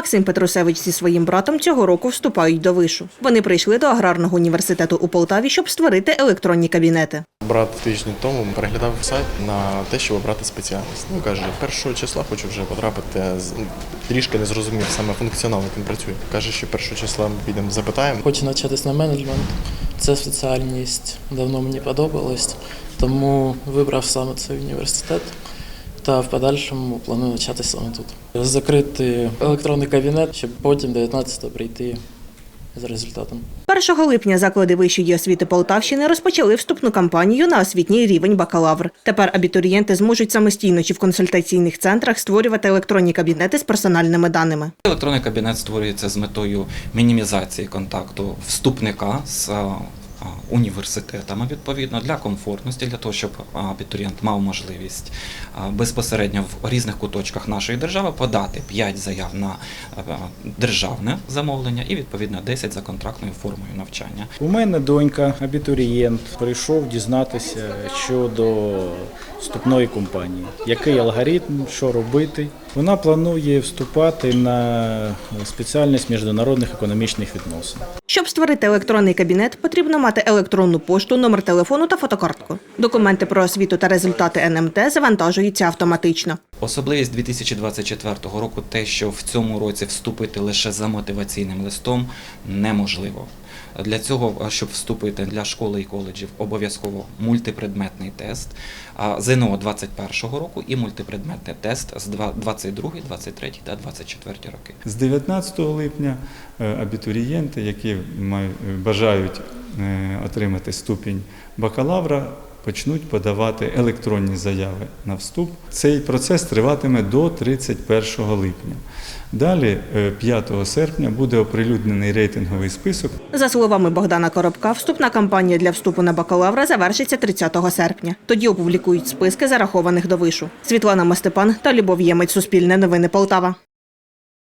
Максим Петрусевич зі своїм братом цього року вступають до вишу. Вони прийшли до аграрного університету у Полтаві, щоб створити електронні кабінети. Брат тиждень тому переглядав сайт на те, щоб обрати спеціальність. Ну каже, першого числа хочу вже потрапити. Трішки не зрозумів саме функціонал, як він працює. Каже, що першого числа ми підемо запитаємо. Хочу навчатись на менеджмент. Це спеціальність давно мені подобалась, тому вибрав саме цей університет. Та в подальшому планую навчатися саме тут. Закрити електронний кабінет, щоб потім 19-го прийти з результатом. 1 липня заклади вищої освіти Полтавщини розпочали вступну кампанію на освітній рівень бакалавр. Тепер абітурієнти зможуть самостійно чи в консультаційних центрах створювати електронні кабінети з персональними даними. Електронний кабінет створюється з метою мінімізації контакту вступника з університетами відповідно для комфортності, для того, щоб абітурієнт мав можливість безпосередньо в різних куточках нашої держави подати 5 заяв на державне замовлення і відповідно 10 за контрактною формою навчання. У мене донька, абітурієнт, прийшов дізнатися щодо вступної компанії, який алгоритм, що робити. Вона планує вступати на спеціальність міжнародних економічних відносин. Щоб створити електронний кабінет, потрібно мати електронну пошту, номер телефону та фотокартку. Документи про освіту та результати НМТ завантажуються автоматично. Особливість 2024 року те, що в цьому році вступити лише за мотиваційним листом неможливо. Для цього, щоб вступити для школи і коледжів, обов'язково мультипредметний тест а, ЗНО 21 року і мультипредметний тест з 22, 23 та 24 роки. З 19 липня е, абітурієнти, які бажають отримати ступінь бакалавра, почнуть подавати електронні заяви на вступ. Цей процес триватиме до 31 липня. Далі, е, 5 серпня, буде оприлюднений рейтинговий список За словами Богдана Коробка, вступна кампанія для вступу на бакалавра завершиться 30 серпня. Тоді опублікують списки зарахованих до вишу. Світлана Мастепан та Любов Ємець. Суспільне новини Полтава.